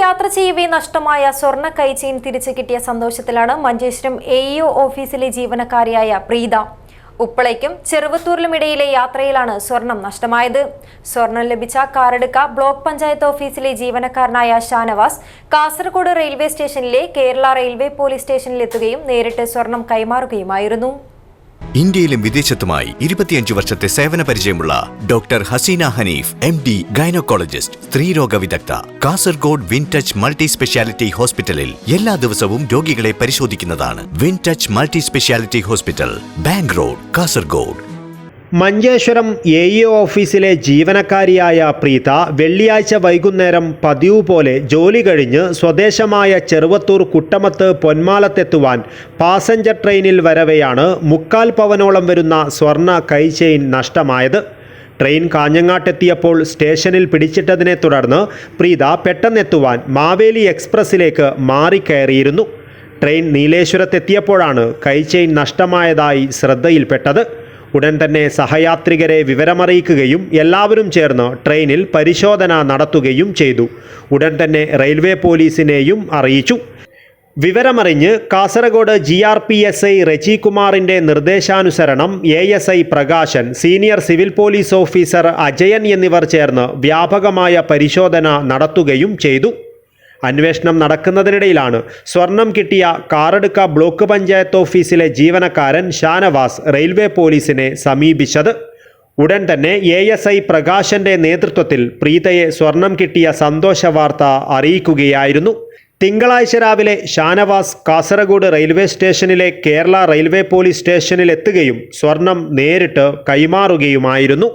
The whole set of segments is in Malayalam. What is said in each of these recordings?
യാത്ര ചെയ്യവേ നഷ്ടമായ സ്വർണ കൈചെയിൻ തിരിച്ചു കിട്ടിയ സന്തോഷത്തിലാണ് മഞ്ചേശ്വരം എ ഓഫീസിലെ ജീവനക്കാരിയായ പ്രീത. ഉപ്പളയ്ക്കും ചെറുവത്തൂരിലും ഇടയിലെ യാത്രയിലാണ് സ്വർണം നഷ്ടമായത്. സ്വർണം ലഭിച്ച കാറടുക്ക ബ്ലോക്ക് പഞ്ചായത്ത് ഓഫീസിലെ ജീവനക്കാരനായ ഷാനവാസ് കാസർഗോഡ് റെയിൽവേ സ്റ്റേഷനിലെ കേരള റെയിൽവേ പോലീസ് സ്റ്റേഷനിലെത്തുകയും നേരിട്ട് സ്വർണം കൈമാറുകയുമായിരുന്നു. ഇന്ത്യയിലും വിദേശത്തുമായി ഇരുപത്തിയഞ്ച് വർഷത്തെ സേവന പരിചയമുള്ള doctor Haseena Hanif M D gynaecologist സ്ത്രീരോഗ വിദഗ്ധ Kasaragod win touch multi speciality ഹോസ്പിറ്റലിൽ എല്ലാ ദിവസവും രോഗികളെ പരിശോധിക്കുന്നതാണ് win touch multi speciality hospital bank road Kasaragod. Manjeshwaram A E ഓഫീസിലെ ജീവനക്കാരിയായ പ്രീത വെള്ളിയാഴ്ച വൈകുന്നേരം പതിവ് പോലെ ജോലി കഴിഞ്ഞ് സ്വദേശമായ ചെറുവത്തൂർ കുട്ടമത്ത് പൊന്മാലത്തെത്തുവാൻ പാസഞ്ചർ ട്രെയിനിൽ വരവെയാണ് മുക്കാൽ പവനോളം വരുന്ന സ്വർണ കൈചെയിൻ നഷ്ടമായത്. ട്രെയിൻ കാഞ്ഞങ്ങാട്ടെത്തിയപ്പോൾ സ്റ്റേഷനിൽ പിടിച്ചിട്ടതിനെ തുടർന്ന് പ്രീത പെട്ടെന്നെത്തുവാൻ മാവേലി എക്സ്പ്രസ്സിലേക്ക് മാറിക്കയറിയിരുന്നു. ട്രെയിൻ നീലേശ്വരത്തെത്തിയപ്പോഴാണ് കൈചെയിൻ നഷ്ടമായതായി ശ്രദ്ധയിൽപ്പെട്ടത്. ഉടൻ തന്നെ സഹയാത്രികരെ വിവരമറിയിക്കുകയും എല്ലാവരും ചേർന്ന് ട്രെയിനിൽ പരിശോധന നടത്തുകയും ചെയ്തു. ഉടൻ തന്നെ റെയിൽവേ പോലീസിനെയും അറിയിച്ചു. വിവരമറിഞ്ഞ് Kasaragod G R P S I Reji കുമാറിന്റെ നിർദ്ദേശാനുസരണം A S I Prakashan senior civil police officer Ajayan എന്നിവർ ചേർന്ന് വ്യാപകമായ പരിശോധന നടത്തുകയും ചെയ്തു. അന്വേഷണം നടക്കുന്നതിനിടയിലാണ്. സ്വർണം കിട്ടിയ കാറടുക്ക ബ്ലോക്ക് പഞ്ചായത്ത് ഓഫീസിലെ ജീവനക്കാരൻ ഷാനവാസ് റെയിൽവേ പോലീസിനെ സമീപിച്ചത്. ഉടൻ തന്നെ എ എസ് ഐ പ്രകാശന്റെ നേതൃത്വത്തിൽ പ്രീതയെ സ്വർണം കിട്ടിയ സന്തോഷ വാർത്ത അറിയിക്കുകയായിരുന്നു. തിങ്കളാഴ്ച രാവിലെ ഷാനവാസ് കാസർഗോഡ് റെയിൽവേ സ്റ്റേഷനിലെ കേരള റെയിൽവേ പോലീസ് സ്റ്റേഷനിൽ എത്തുകയും സ്വർണം നേരിട്ട് കൈമാറുകയുമായിരുന്നു.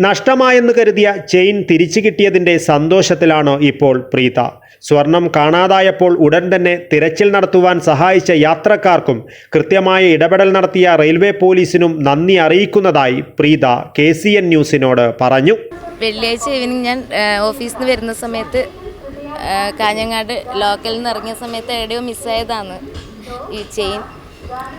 നഷ്ടമായെന്ന് കരുതിയ ചെയിൻ തിരിച്ചു കിട്ടിയതിന്റെ സന്തോഷത്തിലാണ് ഇപ്പോൾ പ്രീത. സ്വർണം കാണാതായപ്പോൾ ഉടൻ തന്നെ തിരച്ചിൽ നടത്തുവാൻ സഹായിച്ച യാത്രക്കാർക്കും കൃത്യമായ ഇടപെടൽ നടത്തിയ റെയിൽവേ പോലീസിനും നന്ദി അറിയിക്കുന്നതായി പ്രീത കെ സി എൻ ന്യൂസിനോട് പറഞ്ഞു. വെള്ളിയാഴ്ച ഈവനിങ് ഞാൻ ഓഫീസിൽ നിന്ന് വരുന്ന സമയത്ത് കാഞ്ഞങ്ങാട് ലോക്കലിൽ നിന്ന് ഇറങ്ങിയ സമയത്ത് എവിടെയോ മിസ്സായതാണ് ഈ ചെയിൻ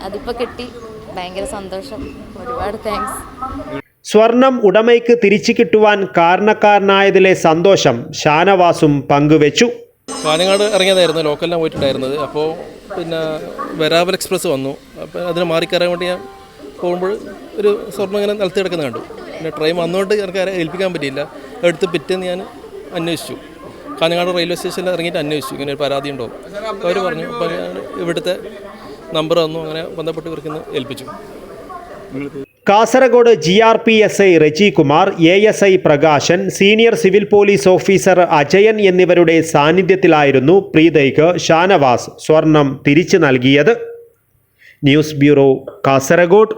അതിപ്പോൾ കിട്ടി. ഭയങ്കര സന്തോഷം. ഒരുപാട് താങ്ക്സ് സ്വർണം ഉടമയ്ക്ക് തിരിച്ചു കിട്ടുവാൻ കാരണക്കാരനായതിലെ സന്തോഷം ഷാനവാസും പങ്കുവച്ചു. കാഞ്ഞങ്ങാട് ഇറങ്ങിയതായിരുന്നു ലോക്കലിലാണ് പോയിട്ടുണ്ടായിരുന്നത്. അപ്പോൾ പിന്നെ വരാവൽ എക്സ്പ്രസ് വന്നു. അപ്പോൾ അതിന് മാറിക്കയറാൻ വേണ്ടി ഞാൻ പോകുമ്പോൾ ഒരു സ്വർണം ഇങ്ങനെ നിലത്ത് കിടക്കുന്ന കണ്ടു. പിന്നെ ട്രെയിൻ വന്നുകൊണ്ട് എനിക്ക് ആരെ ഏൽപ്പിക്കാൻ പറ്റിയില്ല. എടുത്ത് പിറ്റേന്ന് ഞാൻ അന്വേഷിച്ചു. കാഞ്ഞങ്ങാട് റെയിൽവേ സ്റ്റേഷനിൽ ഇറങ്ങിയിട്ട് അന്വേഷിച്ചു. ഇങ്ങനെ ഒരു പരാതി ഉണ്ടോ? അവർ പറഞ്ഞു അപ്പോൾ ഇവിടുത്തെ നമ്പർ തന്നു. അങ്ങനെ ബന്ധപ്പെട്ട് ഇവർക്കിന്ന് ഏൽപ്പിച്ചു. Kasaragod G R P S I Reji Kumar A S I Prakashan senior civil police officer Ajayan എന്നിവരുടെ സാന്നിധ്യത്തിലായിരുന്നു പ്രീതയ്ക്ക് ഷാനവാസ് സ്വർണം തിരിച്ചു നൽകിയത്. News bureau Kasaragod.